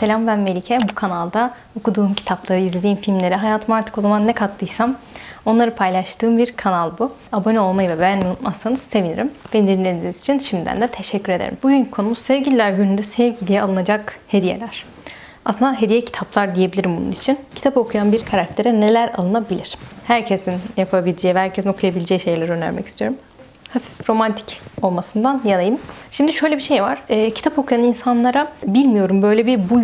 Selam ben Melike. Bu kanalda okuduğum kitapları, izlediğim filmleri, hayatıma artık o zaman ne kattıysam onları paylaştığım bir kanal bu. Abone olmayı ve beğenmeyi unutmazsanız sevinirim. Beni dinlediğiniz için şimdiden de teşekkür ederim. Bugün konumuz sevgililer gününde sevgiliye alınacak hediyeler. Aslında hediye kitaplar diyebilirim bunun için. Kitap okuyan bir karaktere neler alınabilir? Herkesin yapabileceği ve herkesin okuyabileceği şeyleri önermek istiyorum hafif romantik olmasından yanayım. Şimdi şöyle bir şey var. E, kitap okuyan insanlara bilmiyorum böyle bir bu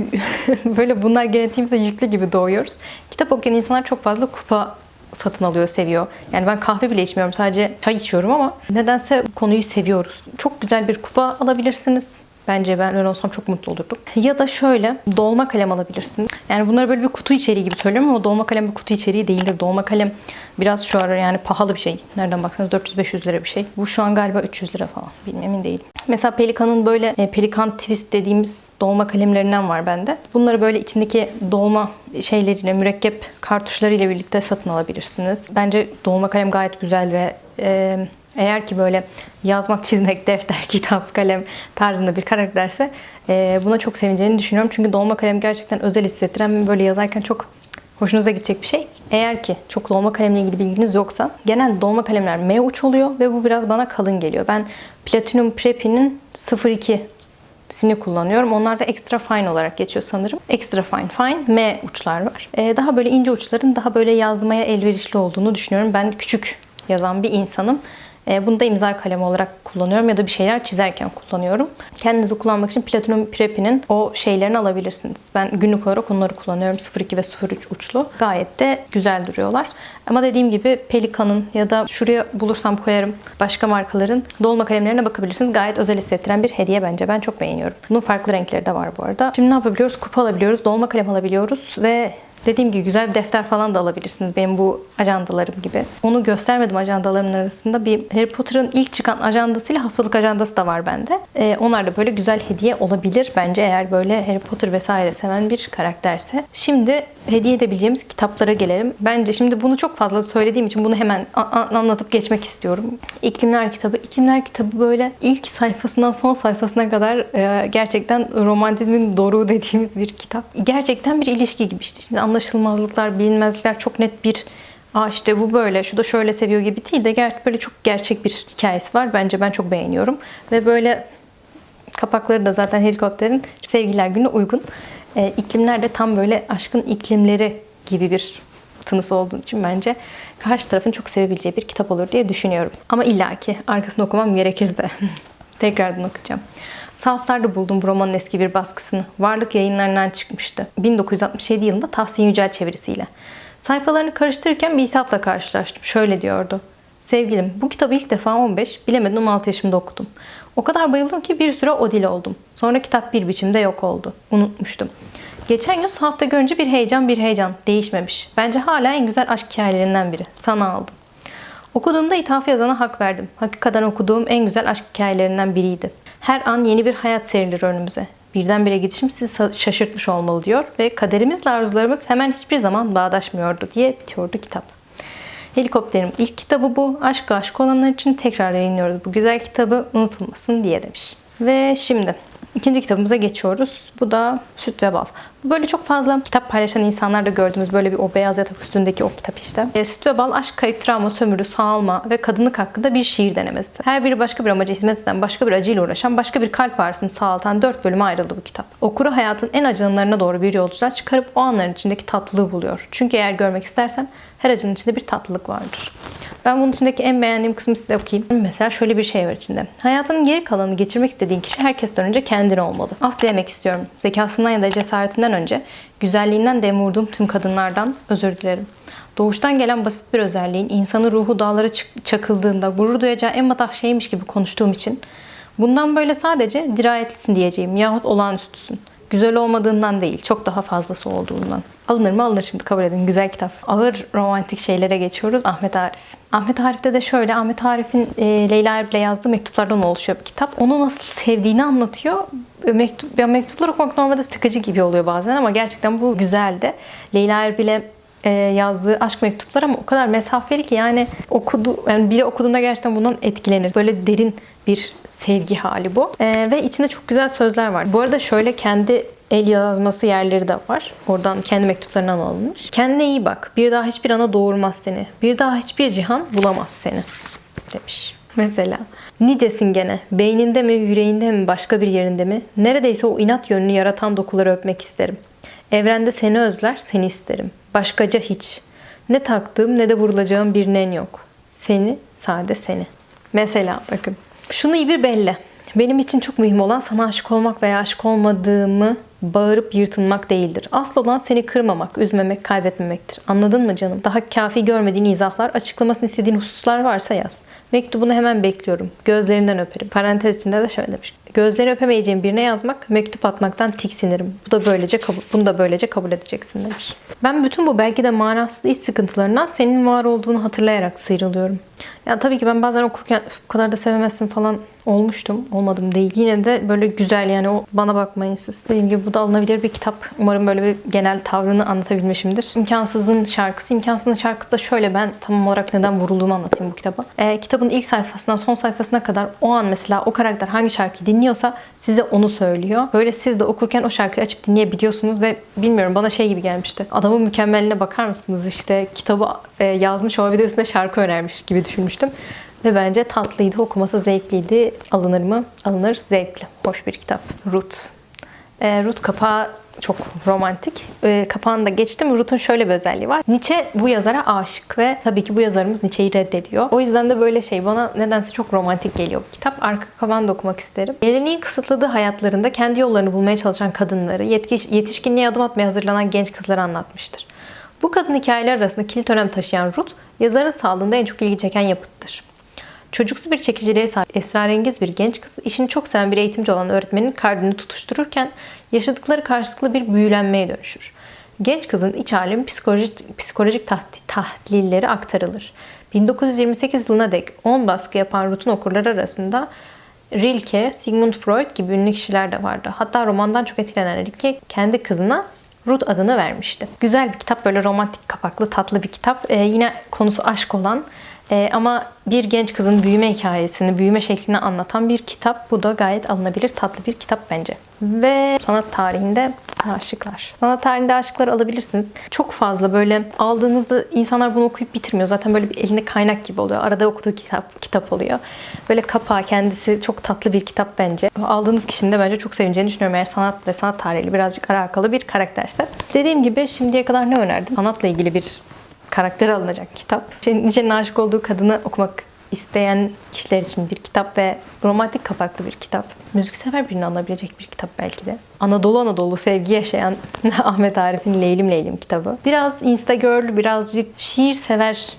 böyle bunlar genetiğimize yüklü gibi doğuyoruz. Kitap okuyan insanlar çok fazla kupa satın alıyor, seviyor. Yani ben kahve bile içmiyorum. Sadece çay içiyorum ama nedense konuyu seviyoruz. Çok güzel bir kupa alabilirsiniz. Bence ben öyle olsam çok mutlu olurdum. Ya da şöyle dolma kalem alabilirsin. Yani bunları böyle bir kutu içeriği gibi söylüyorum ama dolma kalem bir kutu içeriği değildir. Dolma kalem biraz şu ara yani pahalı bir şey. Nereden baksanız 400-500 lira bir şey. Bu şu an galiba 300 lira falan. Bilmem emin değilim. Mesela Pelikan'ın böyle e, Pelikan Twist dediğimiz dolma kalemlerinden var bende. Bunları böyle içindeki dolma şeyleriyle, mürekkep kartuşlarıyla birlikte satın alabilirsiniz. Bence dolma kalem gayet güzel ve e, eğer ki böyle yazmak, çizmek, defter, kitap, kalem tarzında bir karakterse e, buna çok sevineceğini düşünüyorum. Çünkü dolma kalem gerçekten özel hissettiren ve böyle yazarken çok hoşunuza gidecek bir şey. Eğer ki çok dolma kalemle ilgili bilginiz yoksa genel dolma kalemler M uç oluyor ve bu biraz bana kalın geliyor. Ben Platinum Preppy'nin 02 sini kullanıyorum. Onlar da extra fine olarak geçiyor sanırım. Extra fine, fine, M uçlar var. Ee, daha böyle ince uçların daha böyle yazmaya elverişli olduğunu düşünüyorum. Ben küçük yazan bir insanım. E, bunu da imza kalemi olarak kullanıyorum ya da bir şeyler çizerken kullanıyorum. Kendinizi kullanmak için Platinum Preppy'nin o şeylerini alabilirsiniz. Ben günlük olarak onları kullanıyorum. 02 ve 03 uçlu. Gayet de güzel duruyorlar. Ama dediğim gibi Pelikan'ın ya da şuraya bulursam koyarım başka markaların dolma kalemlerine bakabilirsiniz. Gayet özel hissettiren bir hediye bence. Ben çok beğeniyorum. Bunun farklı renkleri de var bu arada. Şimdi ne yapabiliyoruz? Kupa alabiliyoruz, dolma kalem alabiliyoruz ve Dediğim gibi güzel bir defter falan da alabilirsiniz. Benim bu ajandalarım gibi. Onu göstermedim ajandalarımın arasında. Bir Harry Potter'ın ilk çıkan ajandasıyla haftalık ajandası da var bende. Ee, onlar da böyle güzel hediye olabilir bence eğer böyle Harry Potter vesaire seven bir karakterse. Şimdi hediye edebileceğimiz kitaplara gelelim. Bence şimdi bunu çok fazla söylediğim için bunu hemen anlatıp geçmek istiyorum. İklimler kitabı. İklimler kitabı böyle ilk sayfasından son sayfasına kadar e, gerçekten romantizmin doruğu dediğimiz bir kitap. Gerçekten bir ilişki gibi işte. Şimdi anlaşılmazlıklar, bilinmezlikler çok net bir Aa işte bu böyle, şu da şöyle seviyor gibi değil de ger böyle çok gerçek bir hikayesi var. Bence ben çok beğeniyorum. Ve böyle kapakları da zaten helikopterin sevgiler gününe uygun. E, iklimler de tam böyle aşkın iklimleri gibi bir tınısı olduğu için bence karşı tarafın çok sevebileceği bir kitap olur diye düşünüyorum. Ama illaki arkasını okumam gerekirse tekrardan okuyacağım. Sahaflarda buldum bu romanın eski bir baskısını. Varlık yayınlarından çıkmıştı. 1967 yılında Tahsin Yücel çevirisiyle. Sayfalarını karıştırırken bir hitapla karşılaştım. Şöyle diyordu. Sevgilim, bu kitabı ilk defa 15, bilemedim 16 yaşımda okudum. O kadar bayıldım ki bir süre o dil oldum. Sonra kitap bir biçimde yok oldu. Unutmuştum. Geçen gün hafta görünce bir heyecan bir heyecan. Değişmemiş. Bence hala en güzel aşk hikayelerinden biri. Sana aldım. Okuduğumda ithafı yazana hak verdim. Hakikaten okuduğum en güzel aşk hikayelerinden biriydi. Her an yeni bir hayat serilir önümüze. Birdenbire gidişim sizi şaşırtmış olmalı diyor ve kaderimizle arzularımız hemen hiçbir zaman bağdaşmıyordu diye bitiyordu kitap. Helikopterim ilk kitabı bu. Aşk aşk olanlar için tekrar yayınlıyoruz. Bu güzel kitabı unutulmasın diye demiş. Ve şimdi ikinci kitabımıza geçiyoruz. Bu da Süt ve Bal. Böyle çok fazla kitap paylaşan insanlar da gördüğümüz böyle bir o beyaz yatak üstündeki o kitap işte. E, Süt ve Bal aşk, kayıp, travma, sömürü, sağalma ve kadınlık hakkında bir şiir denemesi. Her biri başka bir amaca hizmet eden, başka bir acıyla uğraşan, başka bir kalp ağrısını sağaltan dört bölüme ayrıldı bu kitap. Okuru hayatın en acı anlarına doğru bir yolculuğa çıkarıp o anların içindeki tatlılığı buluyor. Çünkü eğer görmek istersen her acının içinde bir tatlılık vardır. Ben bunun içindeki en beğendiğim kısmı size okuyayım. Mesela şöyle bir şey var içinde. Hayatının geri kalanını geçirmek istediğin kişi herkesten önce kendine olmalı. Af dilemek istiyorum. Zekasından ya da cesaretinden önce güzelliğinden dem tüm kadınlardan özür dilerim. Doğuştan gelen basit bir özelliğin insanı ruhu dağlara çakıldığında gurur duyacağı en matah şeymiş gibi konuştuğum için bundan böyle sadece dirayetlisin diyeceğim yahut olağanüstüsün. Güzel olmadığından değil, çok daha fazlası olduğundan. Alınır mı alınır şimdi kabul edin. Güzel kitap. Ağır romantik şeylere geçiyoruz. Ahmet Arif. Ahmet Arif'te de şöyle. Ahmet Arif'in e, Leyla Erbil'e yazdığı mektuplardan oluşuyor bir kitap. Onu nasıl sevdiğini anlatıyor. Mektup, ya mektuplar okumak normalde sıkıcı gibi oluyor bazen ama gerçekten bu güzeldi. Leyla Erbil'e e, yazdığı aşk mektuplar ama o kadar mesafeli ki yani okudu yani biri okuduğunda gerçekten bundan etkilenir. Böyle derin bir sevgi hali bu. E, ve içinde çok güzel sözler var. Bu arada şöyle kendi el yazması yerleri de var. Oradan kendi mektuplarından alınmış. Kendine iyi bak. Bir daha hiçbir ana doğurmaz seni. Bir daha hiçbir cihan bulamaz seni. Demiş. Mesela. Nicesin gene. Beyninde mi, yüreğinde mi, başka bir yerinde mi? Neredeyse o inat yönünü yaratan dokuları öpmek isterim. Evrende seni özler, seni isterim. Başkaca hiç. Ne taktığım ne de vurulacağım bir nen yok. Seni, sade seni. Mesela bakın. Şunu iyi bir belli. Benim için çok mühim olan sana aşık olmak veya aşık olmadığımı bağırıp yırtınmak değildir. Asıl olan seni kırmamak, üzmemek, kaybetmemektir. Anladın mı canım? Daha kafi görmediğin izahlar, açıklamasını istediğin hususlar varsa yaz. Mektubunu hemen bekliyorum. Gözlerinden öperim. Parantez içinde de şöyle demiş. Gözleri öpemeyeceğim birine yazmak, mektup atmaktan tiksinirim. Bu da böylece kabul, bunu da böylece kabul edeceksin demiş. Ben bütün bu belki de manasız iç sıkıntılarından senin var olduğunu hatırlayarak sıyrılıyorum. Ya tabii ki ben bazen okurken "Üf, bu kadar da sevemezsin falan olmuştum. Olmadım değil. Yine de böyle güzel yani o bana bakmayın siz. Dediğim gibi bu da alınabilir bir kitap. Umarım böyle bir genel tavrını anlatabilmişimdir. İmkansızın şarkısı. İmkansızın şarkısı da şöyle ben tam olarak neden vurulduğumu anlatayım bu kitaba. Ee, kitabın ilk sayfasından son sayfasına kadar o an mesela o karakter hangi şarkıyı dinliyorsa size onu söylüyor. Böyle siz de okurken o şarkıyı açıp dinleyebiliyorsunuz ve bilmiyorum bana şey gibi gelmişti. Adamın mükemmeline bakar mısınız? İşte kitabı e, yazmış ama bir de üstüne şarkı önermiş gibi düşünmüştüm. Ve bence tatlıydı, okuması zevkliydi. Alınır mı? Alınır. Zevkli. Hoş bir kitap. Ruth. E, Ruth kapağı çok romantik. E, kapağını da geçtim. Ruth'un şöyle bir özelliği var. Nietzsche bu yazara aşık ve tabii ki bu yazarımız Nietzsche'yi reddediyor. O yüzden de böyle şey bana nedense çok romantik geliyor bu kitap. Arka kapağını da okumak isterim. Geleneğin kısıtladığı hayatlarında kendi yollarını bulmaya çalışan kadınları, yetkiş, yetişkinliğe adım atmaya hazırlanan genç kızları anlatmıştır. Bu kadın hikayeler arasında kilit önem taşıyan Ruth, yazarın sağlığında en çok ilgi çeken yapıttır. Çocuksu bir çekiciliğe sahip esrarengiz bir genç kız, işini çok seven bir eğitimci olan öğretmenin kalbini tutuştururken yaşadıkları karşılıklı bir büyülenmeye dönüşür. Genç kızın iç alemi psikolojik, psikolojik taht- tahlilleri aktarılır. 1928 yılına dek 10 baskı yapan Ruth'un okurları arasında Rilke, Sigmund Freud gibi ünlü kişiler de vardı. Hatta romandan çok etkilenen Rilke kendi kızına Ruth adını vermişti. Güzel bir kitap, böyle romantik kapaklı, tatlı bir kitap. Ee, yine konusu aşk olan ee, ama bir genç kızın büyüme hikayesini, büyüme şeklini anlatan bir kitap. Bu da gayet alınabilir, tatlı bir kitap bence. Ve sanat tarihinde aşıklar. Sanat tarihinde aşıklar alabilirsiniz. Çok fazla böyle aldığınızda insanlar bunu okuyup bitirmiyor. Zaten böyle bir elinde kaynak gibi oluyor. Arada okuduğu kitap kitap oluyor. Böyle kapağı kendisi çok tatlı bir kitap bence. Aldığınız kişinin de bence çok sevineceğini düşünüyorum. Eğer sanat ve sanat tarihiyle birazcık alakalı bir karakterse. Dediğim gibi şimdiye kadar ne önerdim? Sanatla ilgili bir karakter alınacak kitap. Nietzsche'nin aşık olduğu kadını okumak isteyen kişiler için bir kitap ve romantik kapaklı bir kitap. Müziksever birini alabilecek bir kitap belki de. Anadolu Anadolu sevgi yaşayan Ahmet Arif'in Leylim Leylim kitabı. Biraz Instagirl, birazcık şiir sever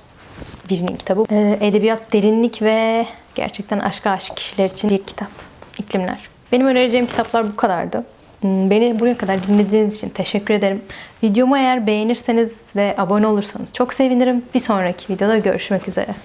birinin kitabı. Ee, edebiyat, derinlik ve gerçekten aşka aşık kişiler için bir kitap. İklimler. Benim önereceğim kitaplar bu kadardı. Hmm, Beni buraya kadar dinlediğiniz için teşekkür ederim. Videomu eğer beğenirseniz ve abone olursanız çok sevinirim. Bir sonraki videoda görüşmek üzere.